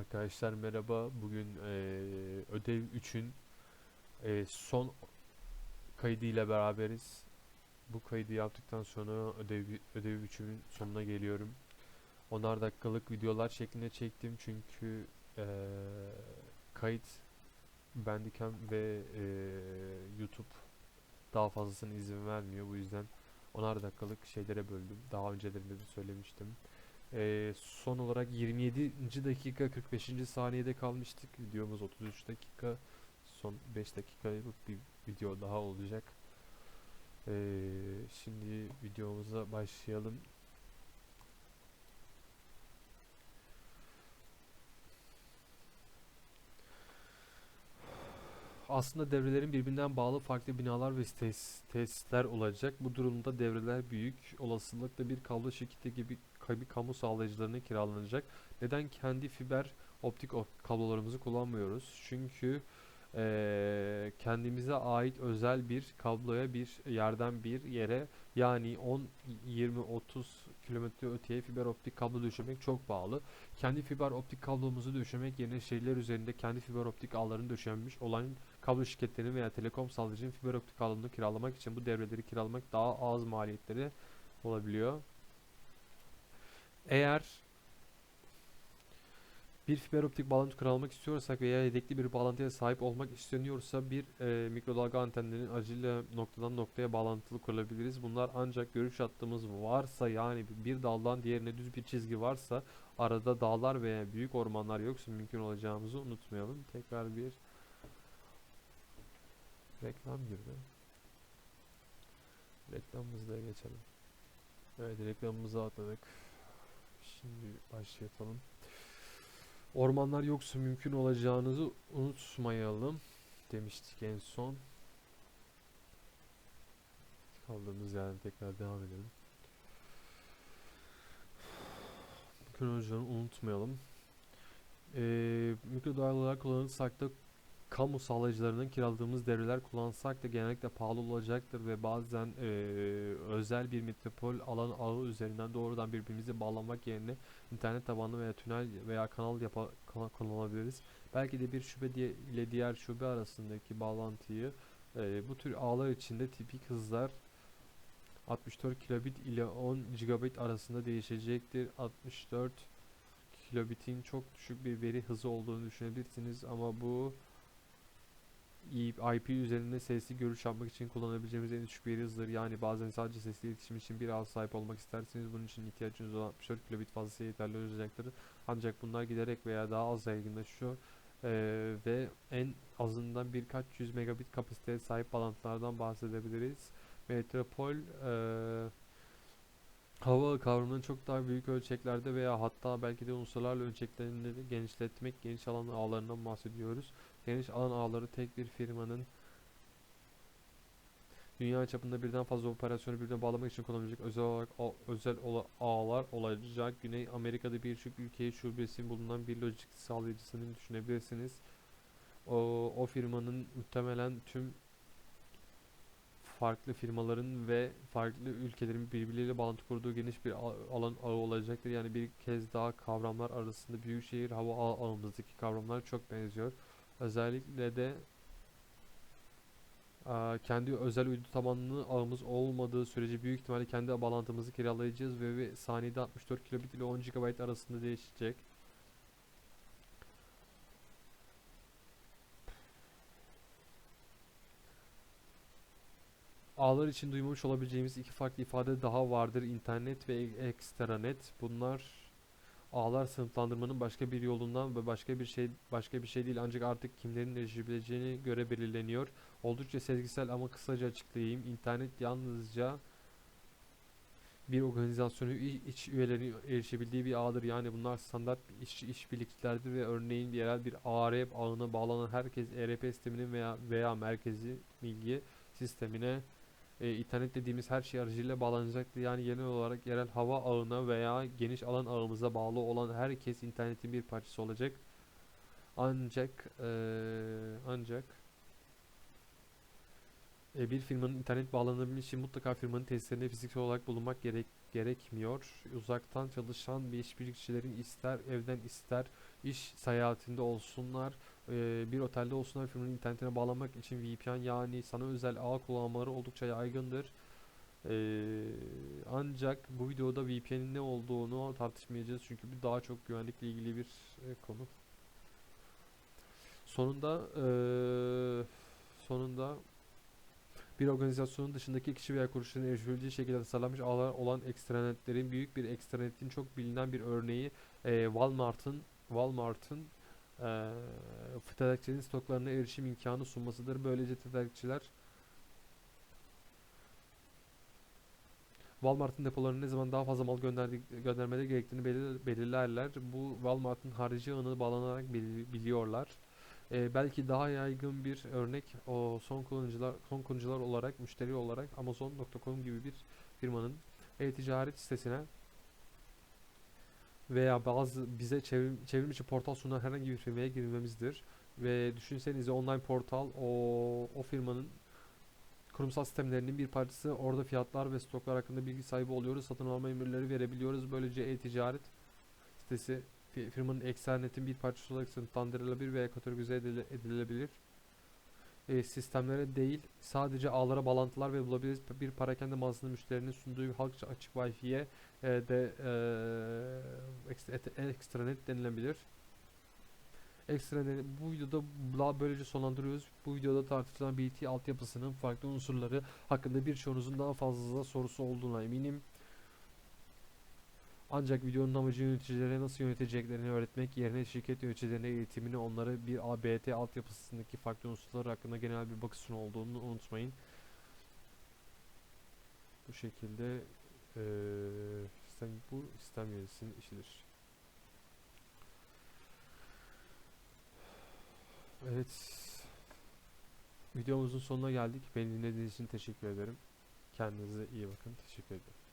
Arkadaşlar merhaba. Bugün eee, ödev 3'ün eee, son kaydıyla beraberiz. Bu kaydı yaptıktan sonra ödev ödev 3'ün sonuna geliyorum. 10'ar dakikalık videolar şeklinde çektim çünkü eee, kayıt Bandicam ve eee, YouTube daha fazlasına izin vermiyor. Bu yüzden 10'ar dakikalık şeylere böldüm. Daha öncelerinde de söylemiştim. Ee, son olarak 27. dakika 45. saniyede kalmıştık. Videomuz 33 dakika. Son 5 dakikalık bir video daha olacak. Ee, şimdi videomuza başlayalım. Aslında devrelerin birbirinden bağlı farklı binalar ve tes- tesisler olacak. Bu durumda devreler büyük olasılıkla bir kablo şirketi gibi bir kamu sağlayıcılarına kiralanacak. Neden kendi fiber optik kablolarımızı kullanmıyoruz? Çünkü eee, kendimize ait özel bir kabloya bir yerden bir yere yani 10, 20, 30 kilometre öteye fiber optik kablo döşemek çok pahalı. Kendi fiber optik kablomuzu döşemek yerine şehirler üzerinde kendi fiber optik ağlarını döşenmiş olan kablo şirketlerinin veya telekom sağlayıcının fiber optik ağlarını kiralamak için bu devreleri kiralamak daha az maliyetleri olabiliyor. Eğer bir fiber optik bağlantı kiralamak istiyorsak veya yedekli bir bağlantıya sahip olmak isteniyorsa bir e, mikrodalga antenlerinin acıyla noktadan noktaya bağlantılı kurulabiliriz. Bunlar ancak görüş hattımız varsa yani bir daldan diğerine düz bir çizgi varsa arada dağlar veya büyük ormanlar yoksa mümkün olacağımızı unutmayalım. Tekrar bir reklam girdi. Reklamımızda geçelim. Evet reklamımızı atladık. Şimdi başlayalım. Ormanlar yoksa mümkün olacağınızı unutmayalım demiştik en son. Kaldığımız yerden tekrar devam edelim. Mümkün olacağını unutmayalım. Ee, mikrodalgalar kullanırsak da kamu sağlayıcılarının kiraladığımız devreler kullansak da genellikle pahalı olacaktır ve bazen eee, özel bir metropol alan ağı üzerinden doğrudan birbirimizi bağlamak yerine internet tabanlı veya tünel veya kanal yapa kullanabiliriz. Belki de bir şube diye, ile diğer şube arasındaki bağlantıyı eee, bu tür ağlar içinde tipik hızlar 64 kilobit ile 10 gigabit arasında değişecektir. 64 kilobitin çok düşük bir veri hızı olduğunu düşünebilirsiniz ama bu IP üzerinde sesli görüş yapmak için kullanabileceğimiz en düşük veri hızıdır. Yani bazen sadece sesli iletişim için bir ağ sahip olmak isterseniz bunun için ihtiyacınız olan 64 kilobit fazlası yeterli olacaktır. Ancak bunlar giderek veya daha az yaygınlaşıyor Eee, ve en azından birkaç yüz megabit kapasiteye sahip bağlantılardan bahsedebiliriz. Metropol eee hava kavramının çok daha büyük ölçeklerde veya hatta belki de unsurlarla ölçeklerini genişletmek, geniş alan ağlarından bahsediyoruz. Geniş alan ağları tek bir firmanın dünya çapında birden fazla operasyonu birbirine bağlamak için kullanılacak özel olarak özel ağlar olacak. Güney Amerika'da birçok ülkeye şubesi bulunan bir lojistik sağlayıcısını düşünebilirsiniz. O, o firmanın muhtemelen tüm farklı firmaların ve farklı ülkelerin birbirleriyle bağlantı kurduğu geniş bir alan ağı olacaktır. Yani bir kez daha kavramlar arasında büyükşehir hava ağı ağımızdaki kavramlar çok benziyor. Özellikle de kendi özel uydu tabanlı ağımız olmadığı sürece büyük ihtimalle kendi bağlantımızı kiralayacağız ve, ve saniyede 64 kilobit ile 10 GB arasında değişecek. Ağlar için duymamış olabileceğimiz iki farklı ifade daha vardır. İnternet ve e- ekstranet. Bunlar ağlar sınıflandırmanın başka bir yolundan ve başka bir şey başka bir şey değil ancak artık kimlerin erişebileceğine göre belirleniyor. Oldukça sezgisel ama kısaca açıklayayım. İnternet yalnızca bir organizasyonu iç üyelerinin erişebildiği bir ağdır. Yani bunlar standart iş, işbirlikçilerdir ve örneğin yerel bir ARP ağına bağlanan herkes ERP sisteminin veya veya merkezi bilgi sistemine e, internet dediğimiz her şey aracılığıyla bağlanacaktır. Yani genel olarak yerel hava ağına veya geniş alan ağımıza bağlı olan herkes internetin bir parçası olacak. Ancak eee, ancak e, bir firmanın internet bağlanabilmesi için mutlaka firmanın tesislerinde fiziksel olarak bulunmak gerek gerekmiyor. Uzaktan çalışan bir işbirlikçilerin ister evden ister iş seyahatinde olsunlar, e, bir otelde olsunlar firmanın internetine bağlanmak için VPN yani sana özel ağ kullanmaları oldukça yaygındır. Ee, ancak bu videoda VPN'in ne olduğunu tartışmayacağız çünkü bu daha çok güvenlikle ilgili bir e, konu. Sonunda eee, sonunda bir organizasyonun dışındaki kişi veya kuruluşların erişebileceği şekilde tasarlanmış ağlar olan ekstranetlerin büyük bir ekstranetin çok bilinen bir örneği eee, Walmart'ın Walmart'ın eee tedarikçilerin stoklarına erişim imkanı sunmasıdır. Böylece tedarikçiler Walmart'ın depolarına ne zaman daha fazla mal göndermeleri gerektiğini belir- belirlerler. Bu Walmart'ın harici ağına bağlanarak bil- biliyorlar. Ee, belki daha yaygın bir örnek o son kullanıcılar son kullanıcılar olarak müşteri olarak Amazon.com gibi bir firmanın e-ticaret sitesine veya bazı bize çevrim, çevrim portal sunan herhangi bir firmaya girmemizdir. Ve düşünsenize online portal o, o firmanın kurumsal sistemlerinin bir parçası. Orada fiyatlar ve stoklar hakkında bilgi sahibi oluyoruz. Satın alma emirleri verebiliyoruz. Böylece e-ticaret sitesi fi- firmanın eksternetin bir parçası olarak sınıflandırılabilir veya kategorize edile- edilebilir. E, sistemlere değil sadece ağlara bağlantılar ve bulabiliriz. Bir parakende mağazasının müşterinin sunduğu halkça açık Wi-Fi'ye e, de e, ekstra- et- ekstranet denilebilir. Ekstranet bu videoda böylece sonlandırıyoruz. Bu videoda tartışılan BT altyapısının farklı unsurları hakkında birçoğunuzun daha fazla sorusu olduğuna eminim. Ancak videonun amacı yöneticilere nasıl yöneteceklerini öğretmek yerine şirket yöneticilerine eğitimini onlara bir ABT altyapısındaki farklı unsurlar hakkında genel bir bakışın olduğunu unutmayın. Bu şekilde eee sistem, bu sistem yöneticisinin işidir. Evet. Videomuzun sonuna geldik. Beni dinlediğiniz için teşekkür ederim. Kendinize iyi bakın. Teşekkür ederim.